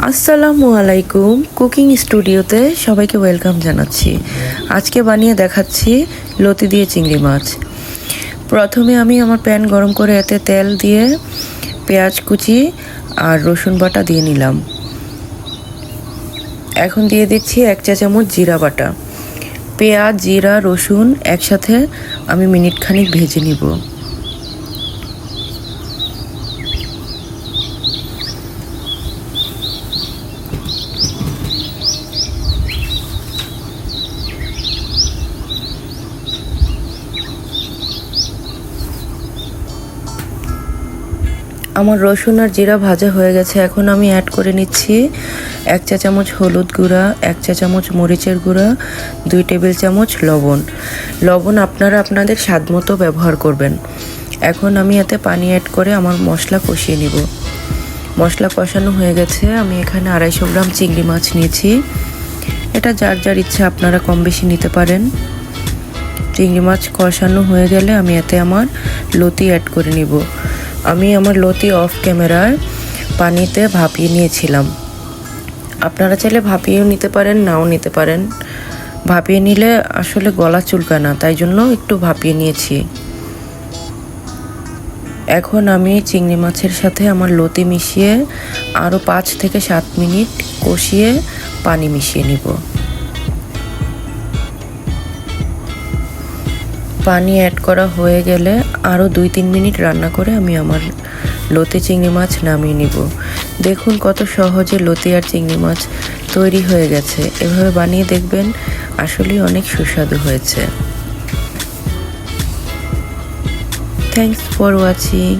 আসসালামু আলাইকুম। কুকিং স্টুডিওতে সবাইকে ওয়েলকাম জানাচ্ছি। আজকে বানিয়ে দেখাচ্ছি লতি দিয়ে চিংড়ি মাছ। প্রথমে আমি আমার প্যান গরম করে এতে তেল দিয়ে পেঁয়াজ কুচি আর রসুন বাটা দিয়ে নিলাম। এখন দিয়ে দিচ্ছি এক চা চামচ জিরা বাটা। পেঁয়াজ, জিরা, রসুন একসাথে আমি মিনিট খানিক ভেজে নিব। আমার রসুন আর জিরা ভাজা হয়ে গেছে, এখন আমি অ্যাড করে নিচ্ছি এক চা চামচ হলুদ গুঁড়া, এক চা চামচ মরিচের গুঁড়া, দুই টেবিল চামচ লবণ। লবণ আপনারা আপনাদের স্বাদ মতো ব্যবহার করবেন। এখন আমি এতে পানি অ্যাড করে আমার মশলা কষিয়ে নিব। মশলা কষানো হয়ে গেছে, আমি এখানে আড়াইশো গ্রাম চিংড়ি মাছ নিয়েছি। এটা যার যার ইচ্ছা আপনারা কম বেশি নিতে পারেন। চিংড়ি মাছ কষানো হয়ে গেলে আমি এতে আমার লতি অ্যাড করে নিব। আমি আমার লতি অফ ক্যামেরায় পানিতে ভাপিয়ে নিয়েছিলাম। আপনারা চাইলে ভাপিয়েও নিতে পারেন, নাও নিতে পারেন। ভাপিয়ে নিলে আসলে গলা চুলকায় না, তাই জন্য একটু ভাপিয়ে নিয়েছি। এখন আমি চিংড়ি মাছের সাথে আমার লতি মিশিয়ে আরও পাঁচ থেকে সাত মিনিট কষিয়ে পানি মিশিয়ে নিব। পানি অ্যাড করা হয়ে গেলে আরও দুই, তিন মিনিট রান্না করে আমি আমার লতি চিংড়ি মাছ নামিয়ে নিব। দেখুন কত সহজে লতি আর চিংড়ি মাছ তৈরি হয়ে গেছে। এভাবে বানিয়ে দেখবেন আসলেই অনেক সুস্বাদু হয়েছে। Thanks for watching